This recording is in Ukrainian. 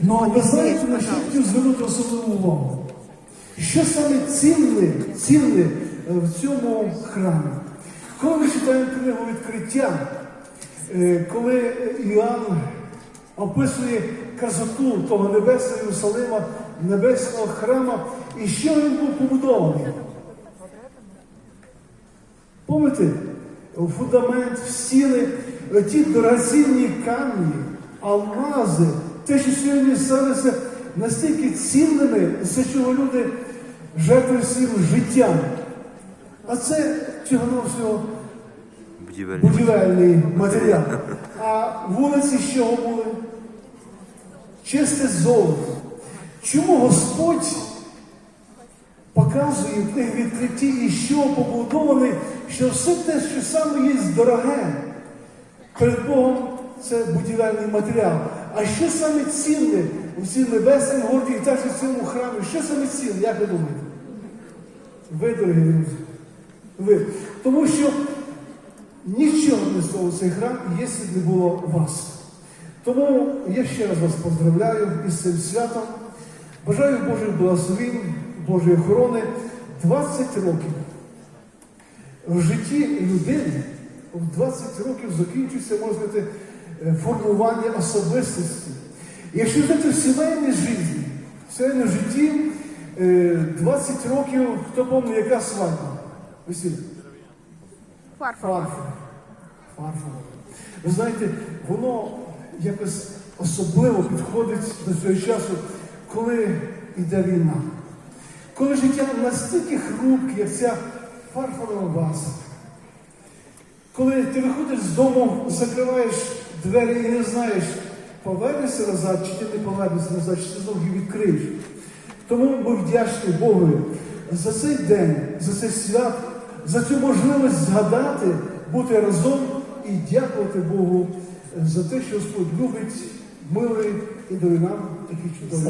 Ну, а ви знаєте, на що хотів звернути особливу увагу? Що саме цінне, цінне е, в цьому храмі? Коли ми читаємо книгу відкриття, е, коли Іоанн описує красоту того небесного Єрусалима, небесного храма, і що він був побудований? Помните, фундамент, стіни, ті дорогоцінні камні, алмази, те, що сьогодні сталося настільки цінними, за чого люди жертвують своїм життям. А це чого всього будівельний матеріал. А вулиці з чого були? Чисте золото. Чому Господь показує в книгі відкритті, і що побудований, що все те, що саме є дороге, перед Богом це будівельний матеріал. А що саме цінне у цій небесній горді і також в цьому храмі? Що саме цінне, як ви думаєте? Ви, дорогі друзі. Ви. Тому що нічого не стало цей храм, якщо б не було вас. Тому я ще раз вас поздравляю із цим святом. Бажаю Божих благословень, Божої охорони 20 років. В житті людини в 20 років закінчується, можна сказати, формування особистості. Якщо жити в сімейній житті, в сімейному житті е, 20 років, хто пам'ятає, яка свадьба? Весілля? Фарфор. Фарфор. Фарфор. Ви знаєте, воно якось особливо підходить до цього часу, коли йде війна. Коли життя настільки хрупке, як ця фарфорова ваза. Коли ти виходиш з дому, закриваєш двері і не знаєш, повернешся назад, чи ти не повернешся назад, чи ти знову відкриєш. Тому ми вдячні Богу за цей день, за цей свят, за цю можливість згадати, бути разом і дякувати Богу за те, що Господь любить, милий і дає нам такі чудові.